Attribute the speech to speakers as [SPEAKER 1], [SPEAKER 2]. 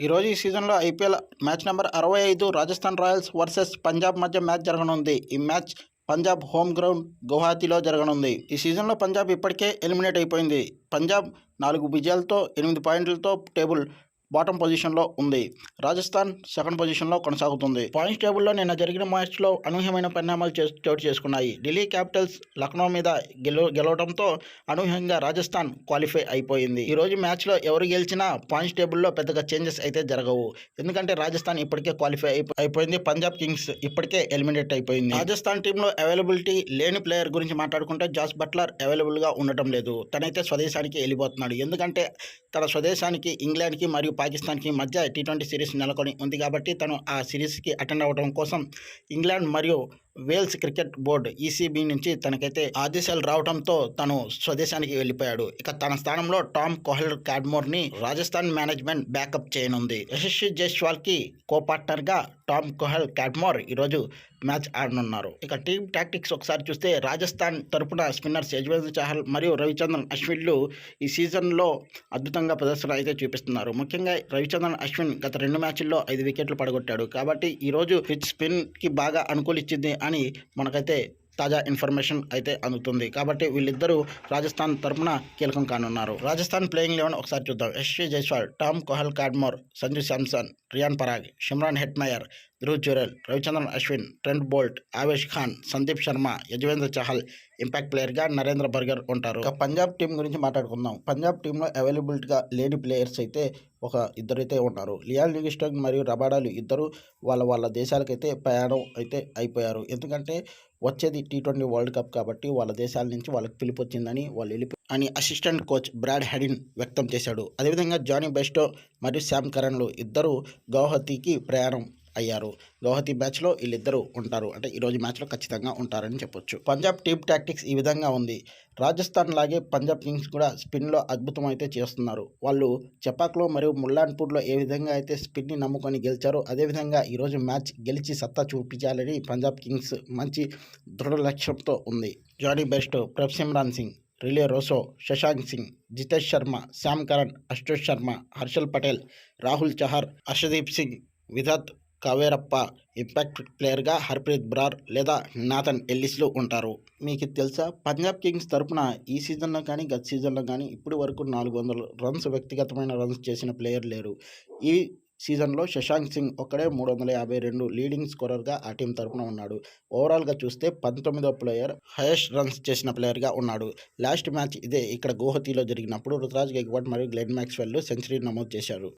[SPEAKER 1] ఈరోజు ఈ సీజన్లో ఐపీఎల్ మ్యాచ్ నెంబర్ అరవై ఐదు రాజస్థాన్ రాయల్స్ వర్సెస్ పంజాబ్ మధ్య మ్యాచ్ జరగనుంది. ఈ మ్యాచ్ పంజాబ్ హోమ్ గ్రౌండ్ గువాహతిలో జరగనుంది. ఈ సీజన్లో పంజాబ్ ఇప్పటికే ఎలిమినేట్ అయిపోయింది. పంజాబ్ నాలుగు విజయాలతో ఎనిమిది పాయింట్లతో టేబుల్ బాటం పొజిషన్లో ఉంది. రాజస్థాన్ సెకండ్ పొజిషన్లో కొనసాగుతుంది. పాయింట్స్ టేబుల్లో నిన్న జరిగిన మ్యాచ్లో అనూహ్యమైన పరిణామాలు చోటు చేసుకున్నాయి. ఢిల్లీ క్యాపిటల్స్ లక్నో మీద గెలు గెలవడంతో అనూహ్యంగా రాజస్థాన్ క్వాలిఫై అయిపోయింది. ఈ రోజు మ్యాచ్లో ఎవరు గెలిచినా పాయింట్స్ టేబుల్లో పెద్దగా చేంజెస్ అయితే జరగవు. ఎందుకంటే రాజస్థాన్ ఇప్పటికే క్వాలిఫై అయిపోయింది. పంజాబ్ కింగ్స్ ఇప్పటికే ఎలిమినేట్ అయిపోయింది. రాజస్థాన్ టీంలో అవైలబిలిటీ లేని ప్లేయర్ గురించి మాట్లాడుకుంటే జాస్ బట్లర్ అవైలబుల్గా ఉండటం లేదు. తనైతే స్వదేశానికి వెళ్ళిపోతున్నాడు. ఎందుకంటే తన స్వదేశానికి ఇంగ్లాండ్కి మరియు పాకిస్తాన్కి మధ్య టీ ట్వంటీ సిరీస్ నెలకొని ఉంది కాబట్టి తను ఆ సిరీస్కి అటెండ్ అవ్వడం కోసం ఇంగ్లాండ్ మరియు వేల్స్ క్రికెట్ బోర్డు ఈసీబీ నుంచి తనకైతే ఆదేశాలు రావడంతో తను స్వదేశానికి వెళ్ళిపోయాడు. ఇక తన స్థానంలో టామ్ కోహ్లర్ క్యాడ్మోర్ని రాజస్థాన్ మేనేజ్మెంట్ బ్యాకప్ చేయనుంది. యశస్వి జైస్వాల్కి కో పార్ట్నర్గా టామ్ కోహల్ క్యాడ్మోర్ ఈరోజు మ్యాచ్ ఆడనున్నారు. ఇక టీమ్ టాక్టిక్స్ ఒకసారి చూస్తే రాజస్థాన్ తరపున స్పిన్నర్స్ యజ్వేంద్ర చహల్ మరియు రవిచంద్రన్ అశ్విన్లు ఈ సీజన్లో అద్భుతంగా ప్రదర్శన అయితే చూపిస్తున్నారు. ముఖ్యంగా రవిచంద్రన్ అశ్విన్ గత రెండు మ్యాచ్ల్లో ఐదు వికెట్లు పడగొట్టాడు. కాబట్టి ఈరోజు పిచ్ స్పిన్కి బాగా అనుకూలించింది అని మనకైతే తాజా ఇన్ఫర్మేషన్ అయితే అందుతుంది. కాబట్టి వీళ్ళిద్దరూ రాజస్థాన్ తరపున కీలకం కానున్నారు. రాజస్థాన్ ప్లేయింగ్ లెవెన్ ఒకసారి చూద్దాం. Yashasvi Jaiswal Tom Kohler Cadmore Sanju Samson Riyan Parag Shimron Hetmyer Dhruv Jurel Ravichandran Ashwin Trent Boult Avesh Khan Sandeep Sharma Yuzvendra Chahal impact ప్లేయర్గా నరేంద్ర బర్గర్ ఉంటారు. ఇక పంజాబ్ టీం గురించి మాట్లాడుకుందాం. పంజాబ్ టీంలో అవైలబిలిటీగా లేని ప్లేయర్స్ అయితే ఒక ఇద్దరైతే ఉన్నారు. లియాల్ లివిస్టన్ మరియు రబాడాలు ఇద్దరు వాళ్ళ వాళ్ళ దేశాలకైతే ప్రయాణం అయితే అయిపోయారు. ఎందుకంటే వచ్చేది టీ ట్వంటీ వరల్డ్ కప్ కాబట్టి వాళ్ళ దేశాల నుంచి వాళ్ళకి పిలుపు వచ్చిందని వాళ్ళు వెళ్ళిపో అని అసిస్టెంట్ కోచ్ బ్రాడ్ హెడిన్ వ్యక్తం చేశాడు. అదేవిధంగా జానీ బెస్టో మరియు శామ్ కరణ్లు ఇద్దరు గౌహతికి ప్రయాణం అయ్యారు. గౌహతి మ్యాచ్లో వీళ్ళిద్దరూ ఉంటారు. అంటే ఈరోజు మ్యాచ్లో ఖచ్చితంగా ఉంటారని చెప్పొచ్చు. పంజాబ్ టీమ్ టాక్టిక్స్ ఈ విధంగా ఉంది. రాజస్థాన్ లాగే పంజాబ్ కింగ్స్ కూడా స్పిన్లో అద్భుతం అయితే చేస్తున్నారు. వాళ్ళు చపాక్లో మరియు ముల్లాన్పూర్లో ఏ విధంగా అయితే స్పిన్ని నమ్ముకొని గెలిచారో అదేవిధంగా ఈరోజు మ్యాచ్ గెలిచి సత్తా చూపించాలని పంజాబ్ కింగ్స్ మంచి దృఢ లక్ష్యంతో ఉంది. Jonny Bairstow Prabhsimran Singh Rilee Rossouw Shashank Singh Jitesh Sharma Sam Curran Ashutosh Sharma Harshal Patel Rahul Chahar Arshdeep Singh Vidwath Kaverappa impact ప్లేయర్గా హర్ప్రీత్ బ్రార్ లేదా నాథన్ ఎల్లిస్లు ఉంటారు. మీకు తెలుసా? పంజాబ్ కింగ్స్ తరపున ఈ సీజన్లో కానీ గత సీజన్లో కానీ ఇప్పటి వరకు నాలుగు వందల రన్స్ వ్యక్తిగతమైన రన్స్ చేసిన ప్లేయర్ లేరు. ఈ సీజన్లో శశాంక్ సింగ్ ఒక్కడే మూడు వందల యాభై రెండు లీడింగ్ స్కోరర్గా ఆ టీం తరపున ఉన్నాడు. ఓవరాల్గా చూస్తే పంతొమ్మిదో ప్లేయర్ హైయెస్ట్ రన్స్ చేసిన ప్లేయర్గా ఉన్నాడు. లాస్ట్ మ్యాచ్ ఇదే ఇక్కడ గోహతిలో జరిగినప్పుడు రుతురాజ్ గైక్వాడ్ మరియు గ్లెన్ మ్యాక్స్వెల్ సెంచరీ నమోదు చేశారు.